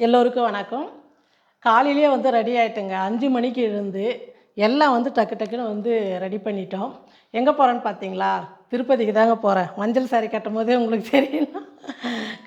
எல்லோருக்கும் வணக்கம். காலையிலேயே வந்து ரெடி ஆகிட்டுங்க அஞ்சு மணிக்கு இருந்து எல்லாம் வந்து டக்கு டக்குன்னு வந்து ரெடி பண்ணிட்டோம். எங்கே போகிறேன்னு பார்த்தீங்களா திருப்பதிக்கு தாங்க போகிறேன் மஞ்சள் சாரி கட்டும் போதே உங்களுக்கு தெரியும்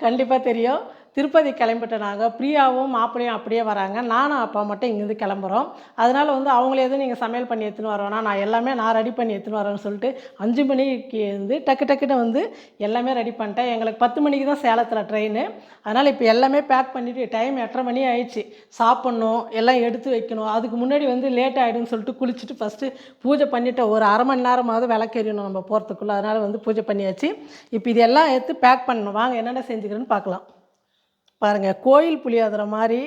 கண்டிப்பாக தெரியும். திருப்பதி கிளம்பிட்ட நாங்கள் பிரியாவும் மாப்பிளையும் அப்படியே வராங்க. நானும் அப்பா மட்டும் இங்கேருந்து கிளம்புறோம். அதனால் வந்து அவங்கள எதுவும் நீங்கள் சமையல் பண்ணி எடுத்துன்னு வரோன்னா நான் எல்லாமே நான் ரெடி பண்ணி எடுத்துன்னு வரேன்னு சொல்லிட்டு அஞ்சு மணிக்கு வந்து டக்கு டக்குன்னு வந்து எல்லாமே ரெடி பண்ணிட்டேன். எங்களுக்கு பத்து மணிக்கு தான் சேலத்தில் ட்ரெயின் அதனால் இப்போ எல்லாமே பேக் பண்ணிவிட்டு டைம் எட்டரை மணி ஆயிடுச்சு. சாப்பிட்ணும் எல்லாம் எடுத்து வைக்கணும். அதுக்கு முன்னாடி வந்து லேட் ஆகிடும்னு சொல்லிட்டு குளிச்சுட்டு ஃபஸ்ட்டு பூஜை பண்ணிவிட்டு ஒரு அரை மணி நேரமாவது விளக்கெறியணும் நம்ம போகிறதுக்குள்ளே அதனால் வந்து பூஜை பண்ணியாச்சு. இப்போ இதெல்லாம் எடுத்து பேக் பண்ணணும். வாங்க என்னென்ன செஞ்சுக்கிறேன்னு பார்க்கலாம். பாருங்கள் கோயில் புளியோதரை மாதிரி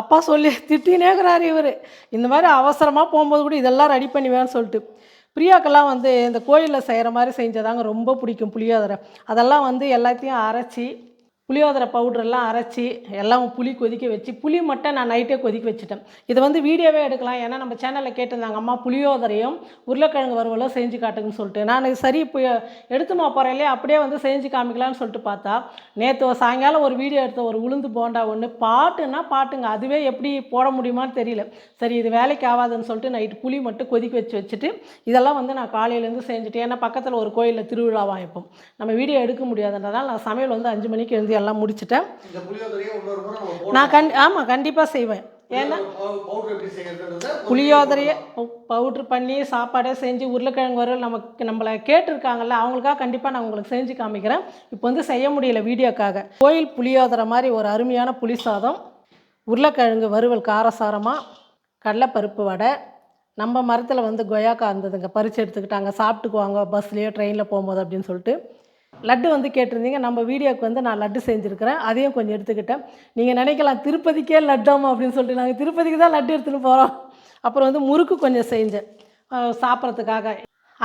அப்பா சொல்லி திட்டினேங்கிறாரு இவர். இந்த மாதிரி அவசரமாக போகும்போது கூட இதெல்லாம் ரெடி பண்ணுவேன்னு சொல்லிட்டு. பிரியாக்கெல்லாம் வந்து இந்த கோயிலில் செய்கிற மாதிரி செஞ்சதாங்க ரொம்ப பிடிக்கும் புளியோதரை. அதெல்லாம் வந்து எல்லாத்தையும் அரைச்சி புளியோதரை பவுடரெல்லாம் அரைச்சி எல்லாம் புளி கொதிக்க வச்சு புளி மட்டும் நான் நைட்டே கொதிக்க வச்சுட்டேன். இதை வந்து வீடியோவே எடுக்கலாம். ஏன்னா நம்ம சேனலில் கேட்டிருந்தாங்க அம்மா புளியோதரையும் உருளைக்கிழங்கு வறுவலும் செஞ்சு காட்டுங்கன்னு சொல்லிட்டு. நான் சரி இப்போ எடுத்துமா போகிறேன் அப்படியே வந்து செஞ்சு காமிக்கலாம்னு சொல்லிட்டு பார்த்தா நேற்று சாயங்காலம் ஒரு வீடியோ எடுத்த ஒரு உளுந்து போண்டா ஒன்று பாட்டுன்னா பாட்டுங்க. அதுவே எப்படி போட முடியுமான்னு தெரியல. சரி இது வேலைக்கு ஆகாதுன்னு சொல்லிட்டு நைட்டு புளி மட்டும் கொதிக்க வச்சு வச்சுட்டு இதெல்லாம் வந்து நான் காலையிலேருந்து செஞ்சுட்டு ஏன்னா பக்கத்தில் ஒரு கோயிலில் திருவிழாவாக இப்போ நம்ம வீடியோ எடுக்க முடியாதுன்றதால் நான் சமையல் வந்து அஞ்சு மணிக்கு எழுந்து எல்லாம் முடிச்சிட்டேன். நான் கண் ஆமாம் கண்டிப்பாக செய்வேன். ஏன்னா புளியோதரையை பவுட்ரு பண்ணி சாப்பாடே செஞ்சு உருளைக்கிழங்கு வறுவல் நமக்கு நம்மளை கேட்டிருக்காங்கல்ல அவங்களுக்காக கண்டிப்பாக நான் உங்களுக்கு செஞ்சு காமிக்கிறேன். இப்போ வந்து செய்ய முடியல வீடியோக்காக. கோயில் புளியோதரை மாதிரி ஒரு அருமையான புளி சாதம் உருளைக்கிழங்கு வறுவல் காரசாரமாக கடலைப்பருப்பு வடை. நம்ம மரத்தில் வந்து கொய்யாக்கா இருந்ததுங்க பறித்து எடுத்துக்கிட்டாங்க. சாப்பிட்டுக்குவாங்க பஸ்லேயோ ட்ரெயினில் போகும்போது அப்படின்னு சொல்லிட்டு. லட்டு வந்து கேட்டிருந்தீங்க. நம்ம வீடியோக்கு வந்து நான் லட்டு செஞ்சுருக்கிறேன். அதையும் கொஞ்சம் எடுத்துக்கிட்டேன். நீங்கள் நினைக்கலாம் திருப்பதிக்கே லட்டாமா அப்படின்னு சொல்லிட்டு நாங்கள் திருப்பதிக்கு தான் லட்டு எடுத்துகிட்டு போகிறோம் அப்புறம் வந்து முறுக்கு கொஞ்சம் செஞ்சேன். சாப்பிட்றதுக்காக.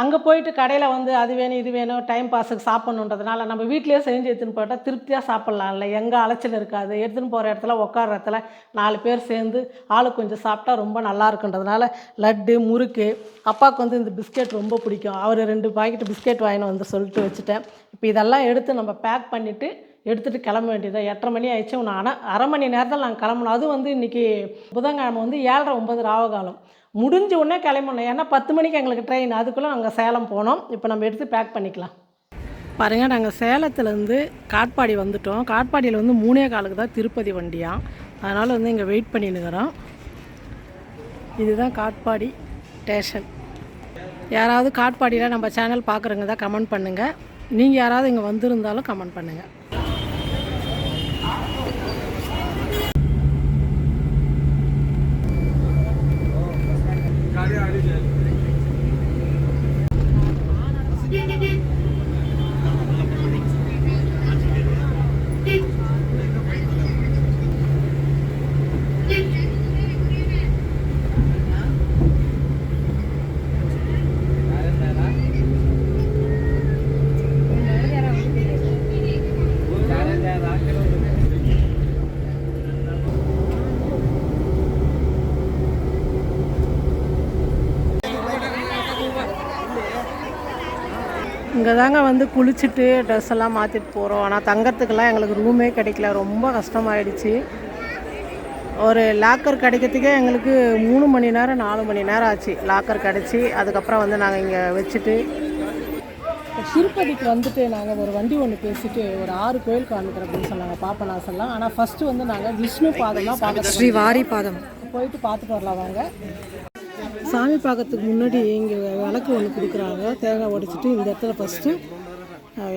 அங்கே போயிட்டு கடையில் வந்து அது வேணும் இது வேணும் டைம் பாஸுக்கு சாப்பிட்ணுன்றதுனால நம்ம வீட்டிலேயே செஞ்சு எடுத்துன்னு போயிட்டால் திருப்தியாக சாப்பிட்லாம்ல எங்கே அலைச்சல் இருக்காது. எடுத்துன்னு போகிற இடத்துல உட்கார இடத்துல நாலு பேர் சேர்ந்து ஆளு கொஞ்சம் சாப்பிட்டா ரொம்ப நல்லா இருக்குன்றதுனால லட்டு முறுக்கு அப்பாவுக்கு வந்து இந்த பிஸ்கெட் ரொம்ப பிடிக்கும். அவர் ரெண்டு பாக்கெட் பிஸ்கெட் வாங்கினு வந்து சொல்லிட்டு வச்சுட்டேன். இப்போ இதெல்லாம் எடுத்து நம்ம பேக் பண்ணிவிட்டு எடுத்துகிட்டு கிளம்ப வேண்டியது? எட்டரை மணி ஆயிடுச்சு. ஒன்று அரை அரை மணி நேரத்தில் நாங்கள் கிளம்பணும். அது வந்து இன்றைக்கி புதன்கிழமை வந்து ஏழரை ஒம்பது ராவகாலம். முடிஞ்ச உடனே கிளம்பணும். ஏன்னா பத்து மணிக்கு எங்களுக்கு ட்ரெயின் அதுக்குள்ளே நாங்கள் சேலம் போனோம். இப்போ நம்ம எடுத்து பேக் பண்ணிக்கலாம். பாருங்கள் நாங்கள் சேலத்துலேருந்து காட்பாடி வந்துட்டோம். காட்பாடியில் வந்து மூணே காலுக்கு தான் திருப்பதி வண்டியாம் அதனால் வந்து இங்கே வெயிட் பண்ணினுக்கிறோம் இதுதான் காட்பாடி ஸ்டேஷன் யாராவது காட்பாடியில் நம்ம சேனல் பார்க்குறவங்க தான் கமெண்ட் பண்ணுங்கள் நீங்கள் யாராவது இங்கே வந்திருந்தாலும் கமெண்ட் பண்ணுங்கள் இங்கே தாங்க வந்து குளிச்சுட்டு ட்ரெஸ் எல்லாம் மாற்றிட்டு போகிறோம் ஆனால் தங்கறதுக்கெல்லாம் எங்களுக்கு ரூமே கிடைக்கல. ரொம்ப கஷ்டமாயிடுச்சு. ஒரு லாக்கர் கிடைக்கிறதுக்கே எங்களுக்கு மூணு மணி நேரம் நாலு மணி நேரம் ஆச்சு. லாக்கர் கிடச்சி. அதுக்கப்புறம் வந்து நாங்கள் இங்கே வச்சுட்டு திருப்பதிக்கு வந்துட்டு நாங்கள் ஒரு வண்டி ஒன்று பேசிட்டு ஒரு ஆறு கோயில் காமிக்கிறோம் அப்படின்னு சொன்னாங்க பாப்பநாசெல்லாம் ஆனால் ஃபஸ்ட்டு வந்து நாங்கள் விஷ்ணு பாதம் தான் பார்க்க ஸ்ரீ வாரி பாதம். போயிட்டு பார்த்துட்டு வரலாம் வாங்க. சாமி பார்க்கறதுக்கு முன்னாடி இங்கே விளக்கு ஒன்று கொடுக்குறாங்க. தேங்காய் உடைச்சிட்டு இந்த இடத்துல ஃபஸ்ட்டு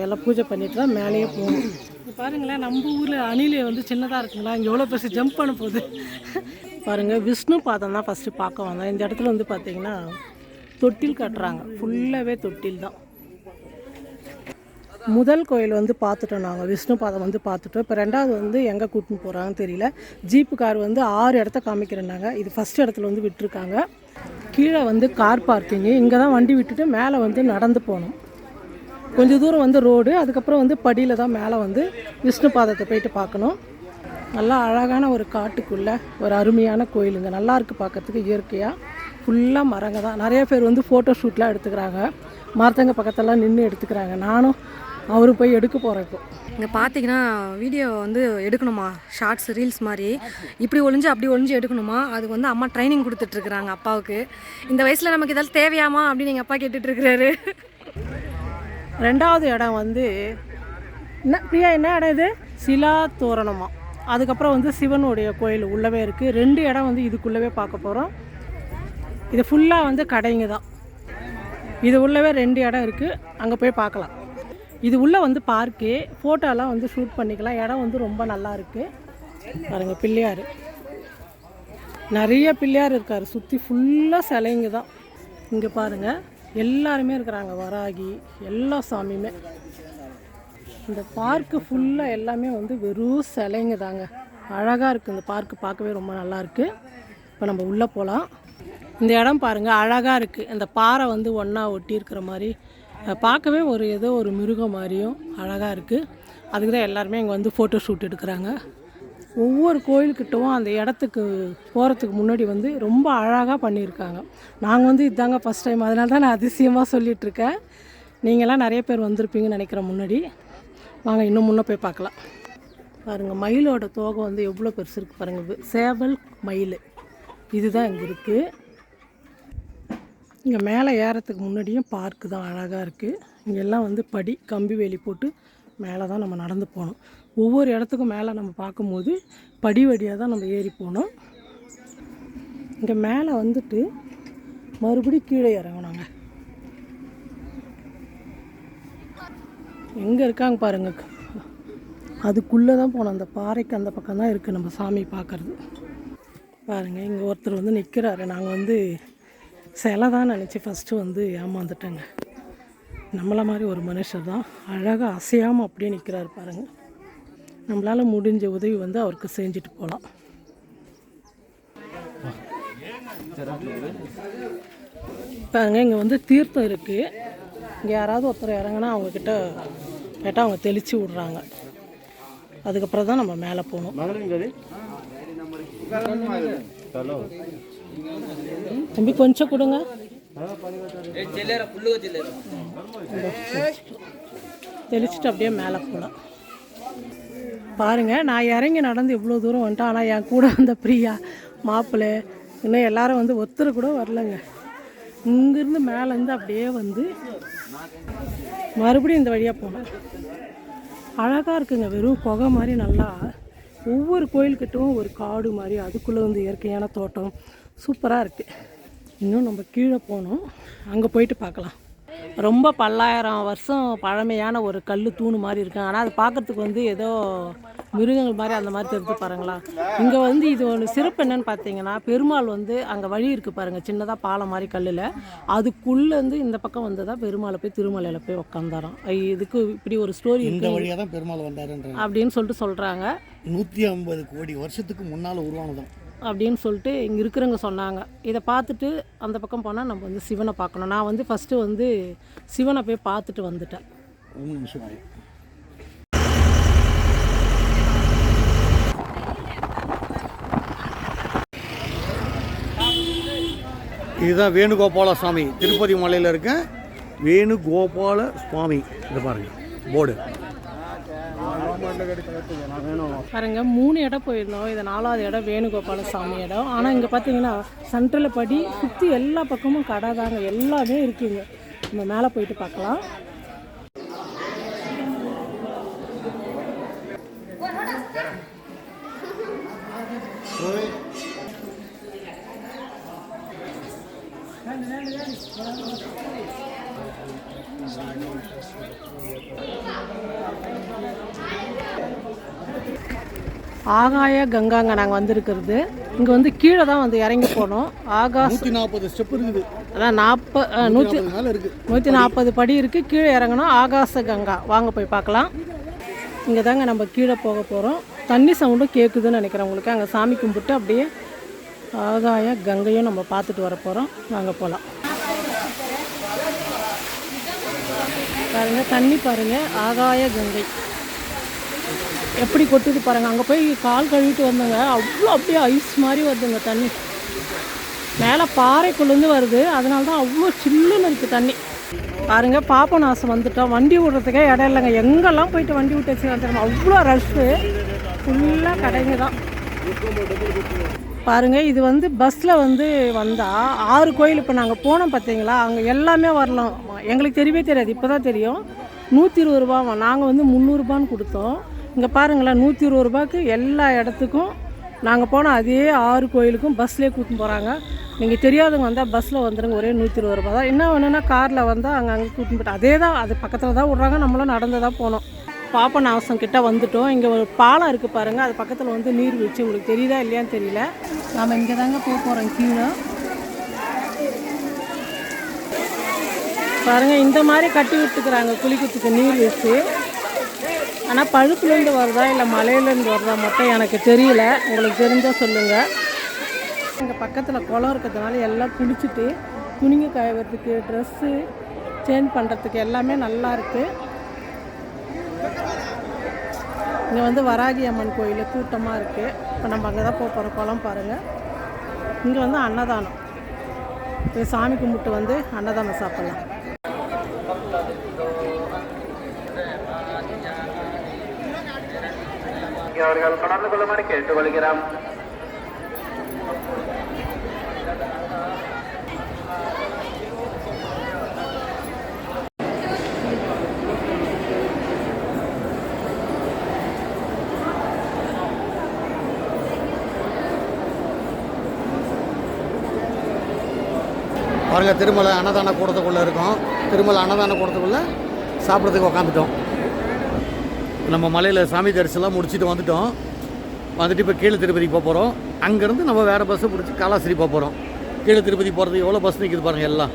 எல்லாம் பூஜை பண்ணிட்டு தான் மேலேயே போகணும். பாருங்களேன் நம்ம ஊரில் அணில் வந்து சின்னதாக இருக்குங்களா? இங்கே எவ்வளோ பெருசு ஜம்ப் பண்ண போகுது. பாருங்கள் விஷ்ணு பாதம் தான் ஃபஸ்ட்டு பார்க்க வந்தோம். இந்த இடத்துல வந்து பார்த்தீங்கன்னா தொட்டில் கட்டுறாங்க. ஃபுல்லாகவே தொட்டில் தான். முதல் கோயில் வந்து பார்த்துட்டோம் நாங்கள் விஷ்ணு பாதம் வந்து பார்த்துட்டோம். இப்போ ரெண்டாவது வந்து எங்கே கூட்டின்னு போகிறாங்கன்னு தெரியல. ஜீப்பு கார் வந்து ஆறு இடத்த காமிக்கிறேன்னாங்க இது ஃபஸ்ட் இடத்துல வந்து விட்டுருக்காங்க. கீழே வந்து கார் பார்க்கிங்கு இங்கே தான் வண்டி விட்டுட்டு மேலே வந்து நடந்து போகணும். கொஞ்சம் தூரம் வந்து ரோடு அதுக்கப்புறம் வந்து படியில் தான் மேலே வந்து விஷ்ணு பாதத்தை போயிட்டு பார்க்கணும். நல்லா அழகான ஒரு காட்டுக்குள்ளே ஒரு அருமையான கோயிலுங்க. நல்லா இருக்கு பார்க்கறதுக்கு இயற்கையாக ஃபுல்லாக மரங்க தான் நிறைய பேர் வந்து ஃபோட்டோ ஷூட்லாம் எடுத்துக்கிறாங்க. மரத்தங்க பக்கத்தெல்லாம் நின்று எடுத்துக்கிறாங்க. நானும் அவரும் போய் எடுக்க போகிறேன் இப்போ. இங்கே பார்த்தீங்கன்னா வீடியோ வந்து எடுக்கணுமா? ஷார்ட்ஸ் ரீல்ஸ் மாதிரி. இப்படி ஒளிஞ்சு அப்படி ஒளிஞ்சு எடுக்கணுமா? அதுக்கு வந்து அம்மா ட்ரைனிங் கொடுத்துட்ருக்குறாங்க அப்பாவுக்கு. இந்த வயசில் நமக்கு இதெல்லாம் தேவையாமா? அப்படின்னு எங்கள் அப்பா கேட்டுட்ருக்கிறாரு ரெண்டாவது இடம் வந்து என்ன பிரியா என்ன இடம் இது? சிலா தோரணமா. அதுக்கப்புறம் வந்து சிவனுடைய கோயில் உள்ளவே இருக்குது ரெண்டு இடம் வந்து இதுக்குள்ளவே பார்க்க போகிறோம் இது ஃபுல்லாக வந்து கடைங்க தான். இது உள்ளவே ரெண்டு இடம் இருக்குது அங்கே போய் பார்க்கலாம். இது உள்ளே வந்து பார்க்கு ஃபோட்டோலாம் வந்து ஷூட் பண்ணிக்கலாம். இடம் வந்து ரொம்ப நல்லா இருக்குது பாருங்கள் பிள்ளையார். நிறைய பிள்ளையார் இருக்கார். சுற்றி ஃபுல்லாக சிலைங்க தான். இங்கே பாருங்கள் எல்லாருமே இருக்கிறாங்க. வராகி எல்லா சாமியுமே. இந்த பார்க்கு ஃபுல்லாக எல்லாமே வந்து வெறும் சிலைங்க தாங்க. அழகாக இருக்குது இந்த பார்க்கு பார்க்கவே ரொம்ப நல்லாயிருக்கு இப்போ நம்ம உள்ளே போகலாம் இந்த இடம் பாருங்கள் அழகாக இருக்குது இந்த பாறை வந்து ஒன்றா ஒட்டி இருக்கிற மாதிரி பார்க்கவே ஒரு ஏதோ ஒரு மிருகம் மாதிரியும் அழகாக இருக்குது அதுக்கு தான் எல்லாருமே இங்கே வந்து ஃபோட்டோ ஷூட் எடுக்கிறாங்க. ஒவ்வொரு கோயில்கிட்டவும் அந்த இடத்துக்கு போகிறதுக்கு முன்னாடி வந்து ரொம்ப அழகாக பண்ணியிருக்காங்க. நாங்கள் வந்து இதாங்க ஃபஸ்ட் டைம் அதனால தான் நான் அதிசயமாக சொல்லிகிட்ருக்கேன் நீங்களாம் நிறைய பேர் வந்திருப்பீங்கன்னு நினைக்கிறேன் முன்னாடி. வாங்க இன்னும் முன்னே போய் பார்க்கலாம். பாருங்கள் மயிலோட தோகை வந்து எவ்வளோ பெருசு இருக்குது பாருங்கள் சேவல் மயில். இதுதான் இங்கே இருக்குது இங்கே மேலே ஏறத்துக்கு முன்னாடியும் பார்க்கு தான் அழகாக இருக்குது இங்கெல்லாம் வந்து படி கம்பி வேலி போட்டு மேலே தான் நம்ம நடந்து போகணும் ஒவ்வொரு இடத்துக்கும் மேலே நம்ம பார்க்கும்போது படி வழியாக தான் நம்ம ஏறி போனோம். இங்கே மேலே வந்துட்டு மறுபடியும் கீழே இறங்கணுங்க எங்கே இருக்காங்க பாருங்க. அதுக்குள்ளே தான் போனோம். அந்த பாறைக்கு அந்த பக்கம் தான் இருக்குது நம்ம சாமி பார்க்குறது. பாருங்கள் இங்கே ஒருத்தர் வந்து நிற்கிறாரு நாங்கள் வந்து சிலை தான் நினச்சி ஃபஸ்ட்டு வந்து ஏமாந்துட்டேங்க. நம்மளை மாதிரி ஒரு மனுஷர் தான் அழகாக அசையாமல் அப்படியே நிற்கிறாரு பாருங்கள் நம்மளால் முடிஞ்ச உதவி வந்து அவருக்கு செஞ்சுட்டு போகலாம் பாருங்க இங்கே வந்து தீர்த்தம் இருக்குது இங்கே யாராவது ஒருத்தர் இறங்கினா அவங்கக்கிட்ட கேட்டால் அவங்க தெளித்து விட்றாங்க. அதுக்கப்புறம் தான் நம்ம மேலே போகணும். தம்பி கொஞ்சம் கொடுங்க. தெளிச்சுட்டு அப்படியே மேலே போகலாம் பாருங்க நான் இறங்கி நடந்து இவ்வளோ தூரம் வந்துட்டேன். ஆனால் என் கூட வந்த பிரியா மாப்பிள்ளை இன்னும் எல்லாரும் வந்து ஒருத்தர் கூட வரலங்க. இங்கேருந்து மேலேருந்து அப்படியே வந்து மறுபடியும் இந்த வழியாக போனேன் அழகாக இருக்குங்க வெறும் புகை மாதிரி நல்லா. ஒவ்வொரு கோயில்கிட்டவும் ஒரு காடு மாதிரி அதுக்குள்ளே வந்து இயற்கையான தோட்டம். சூப்பராக இருக்குது இன்னும் நம்ம கீழே போகணும். அங்கே போயிட்டு பார்க்கலாம். ரொம்ப பல்லாயிரம் வருஷம் பழமையான ஒரு கல் தூணு மாதிரி இருக்கு. ஆனால் அது பார்க்கறதுக்கு வந்து ஏதோ மிருகங்கள் மாதிரி அந்த மாதிரி தெரிஞ்சு பாருங்களா. இங்கே வந்து இது ஒன்று சிறப்பு என்னன்னு பார்த்தீங்கன்னா பெருமாள் வந்து அங்கே வழி இருக்குது பாருங்கள் சின்னதாக பாலம் மாதிரி கல்லில். அதுக்குள்ளேருந்து இந்த பக்கம் வந்து தான் பெருமாளை போய் திருமலையில் போய் உக்காந்தாராம். இதுக்கு இப்படி ஒரு ஸ்டோரி இந்த இருக்கு. வழியாக தான் பெருமாள் வந்தாருன்ற அப்படின்னு சொல்லிட்டு சொல்கிறாங்க நூற்றி ஐம்பது கோடி வருஷத்துக்கு முன்னால் உருவானதும். அப்படின்னு சொல்லிட்டு இங்கே இருக்கிறவங்க சொன்னாங்க. இதை பார்த்துட்டு அந்த பக்கம் போனால் நம்ம வந்து சிவனை பார்க்கணும். நான் வந்து ஃபஸ்ட்டு வந்து சிவனை போய் பார்த்துட்டு வந்துட்டேன். இதுதான் வேணுகோபால சுவாமி திருப்பதி மலையில் இருக்க வேணுகோபால சுவாமி இதை பாருங்கள் போர்டு பாருங்க மூணு இடம் போயிருந்தோம். இது நாலாவது இடம் வேணுகோபால சாமி இடம். ஆனால் இங்கே பார்த்தீங்கன்னா சென்ட்ரலில் படி சுற்றி எல்லா பக்கமும் கடை தாங்க. எல்லாமே இருக்குங்க. நம்ம மேலே போயிட்டு பார்க்கலாம். ஆகாய கங்காங்க நாங்கள் வந்திருக்கிறது. இங்கே வந்து கீழே தான் வந்து இறங்கி போனோம். ஆகாஷ் நூற்றி நாற்பது ஸ்டெப் இருக்குது. அதான் நாற்ப நூற்றி நூற்றி நாற்பது படி இருக்குது கீழே இறங்கணும். ஆகாச கங்கா. வாங்க போய் பார்க்கலாம். இங்கே தாங்க நம்ம கீழே போக போகிறோம் தண்ணி சவுண்டும் கேட்குதுன்னு நினைக்கிறேன் உங்களுக்கு. அங்கே சாமி கும்பிட்டு அப்படியே ஆகாய கங்கையும் நம்ம பார்த்துட்டு வர போகிறோம் வாங்க போகலாம் பாருங்க தண்ணி பாருங்க ஆகாய கங்கை. எப்படி கொட்டுது பாருங்க அங்கே போய் கால் கழுவிட்டு வந்தோங்க அவ்வளோ அப்படியே ஐஸ் மாதிரி வருதுங்க தண்ணி. மேலே பாறைக்குள்ளேருந்து வருது அதனால தான் அவ்வளோ சில்லுன்னு இருக்குது தண்ணி. பாருங்க பாப்பநாசம் வந்துட்டோம். வண்டி விடுறதுக்கே இடம் இல்லைங்க. எங்கெல்லாம் போயிட்டு வண்டி விட்டு வச்சு அவ்வளோ ரஷ்ஷு ஃபுல்லாக கடைங்க தான். பாருங்கள் இது வந்து பஸ்ஸில் வந்து வந்தால் ஆறு கோயில் இப்போ நாங்கள் போனோம் பார்த்தீங்களா அங்கே எல்லாமே வரலாம். எங்களுக்கு தெரியவே தெரியாது இப்போ தான் தெரியும். நூற்றி இருபது ரூபாவா நாங்கள் வந்து முந்நூறுபான்னு கொடுத்தோம். இங்கே பாருங்களேன் நூற்றி இருபது ரூபாய்க்கு எல்லா இடத்துக்கும் நாங்கள் போனால் அதே ஆறு கோயிலுக்கும் பஸ்லேயே கூட்டின்னு போகிறாங்க நீங்கள் தெரியாதவங்க வந்தால் பஸ்ஸில் வந்துடுங்க ஒரே நூற்றி இருபது ரூபா தான். என்ன வேணும்னா காரில் வந்தால் அங்கே அங்கே கூட்டின்னு போய்ட்டு அதே தான் அது பக்கத்தில் தான் விட்றாங்க நம்மளும் நடந்து தான் போனோம். பாப்பநாசம் கிட்ட வந்துட்டோம். இங்கே ஒரு பாலம் இருக்குது பாருங்கள் அது பக்கத்தில் வந்து நீர் வீழ்ச்சி. உங்களுக்கு தெரியுதா இல்லையான்னு தெரியல. நாம் இங்கே தாங்க போக போகிறோம் கீழே. பாருங்கள் இந்த மாதிரி கட்டி விட்டுக்கிறாங்க குளிக்கிறதுக்கு நீர் வீழ்ச்சி. ஆனால் பழுப்புலேருந்து வருதா இல்லை மலையிலேருந்து வருதா மட்டும் எனக்கு தெரியல. உங்களுக்கு தெரிஞ்சால் சொல்லுங்கள் இங்கே பக்கத்தில் குளம் இருக்கிறதுனால எல்லாம் குளிச்சுட்டு துணிங்க கழுவுறதுக்கு ட்ரெஸ்ஸு சேஞ்ச் பண்ணுறதுக்கு எல்லாமே நல்லா இருக்குது இங்கே வந்து வராகி அம்மன் கோயில் கூட்டமாக இருக்குது இப்போ நம்ம அங்கே தான் போக போகிறோம் குளம் பாருங்கள் இங்கே வந்து அன்னதானம். இப்போ சாமி கும்பிட்டு வந்து அன்னதானம் சாப்பிட்லாம். அவர்கள் தொடர்ந்து கொள்ளுமாறு கேட்டுக்கொள்கிறோம். பாருங்கள் திருமலை அன்னதான கூடத்துக்குள்ளே இருக்கோம். திருமலை அன்னதான கூடத்துக்குள்ளே சாப்பிட்றதுக்கு உக்காந்துட்டோம். நம்ம மலையில் சாமி தரிசனம் முடிச்சுட்டு வந்துட்டோம். வந்துட்டு இப்போ கீழே திருப்பதிக்கு போக போகிறோம் அங்கேருந்து நம்ம வேறு பஸ்ஸை பிடிச்சி காலாசிரி போக போகிறோம் கீழே திருப்பதி போகிறதுக்கு எவ்வளோ பஸ் நிற்கிது பாருங்கள் எல்லாம்.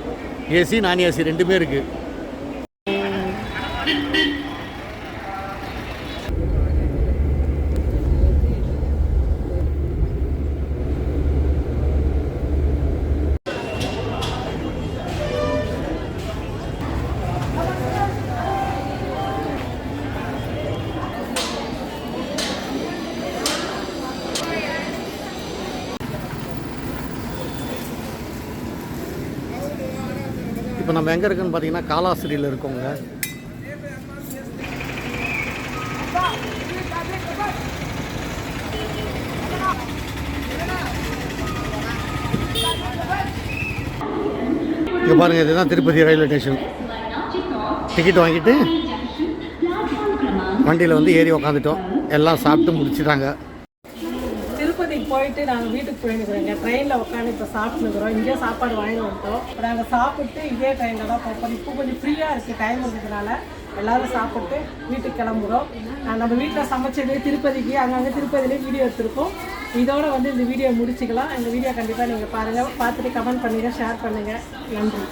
ஏசி நான் ஏசி ரெண்டுமே இருக்குது இப்போ நம்ம எங்கே இருக்குன்னு பார்த்தீங்கன்னா காலாஸ்திரியில் இருக்கோங்க. இங்கே பாருங்கள் இதுதான் திருப்பதி ரயில்வே ஸ்டேஷன். டிக்கெட் வாங்கிட்டு வண்டியில் வந்து ஏறி உக்காந்துட்டோம். எல்லாம் சாப்பிட்டு முடிச்சுட்டாங்க. திருப்பதிக்கு போயிட்டு நாங்கள் வீட்டுக்கு போயிருக்கிறோங்க ட்ரெயினில் உட்காந்து இப்போ சாப்பிட்டுக்கிறோம் இங்கே சாப்பாடு வாங்கி வந்துட்டோம். இப்போ நாங்கள் சாப்பிட்டு இதே ட்ரெயினில் தான் போகிறோம் இப்போ கொஞ்சம் ஃப்ரீயாக இருக்குது டைம் இருக்கிறதுனால எல்லோரும் சாப்பிட்டு வீட்டுக்கு கிளம்புறோம். நம்ம வீட்டில் சமைச்சது திருப்பதிக்கு அங்கங்கே திருப்பதியிலே வீடியோ எடுத்திருக்கோம். இதோட வந்து இந்த வீடியோ முடிச்சுக்கலாம். இந்த வீடியோ கண்டிப்பாக நீங்கள் பாருங்கள் பார்த்துட்டு கமெண்ட் பண்ணுங்கள் ஷேர் பண்ணுங்கள் நன்றி.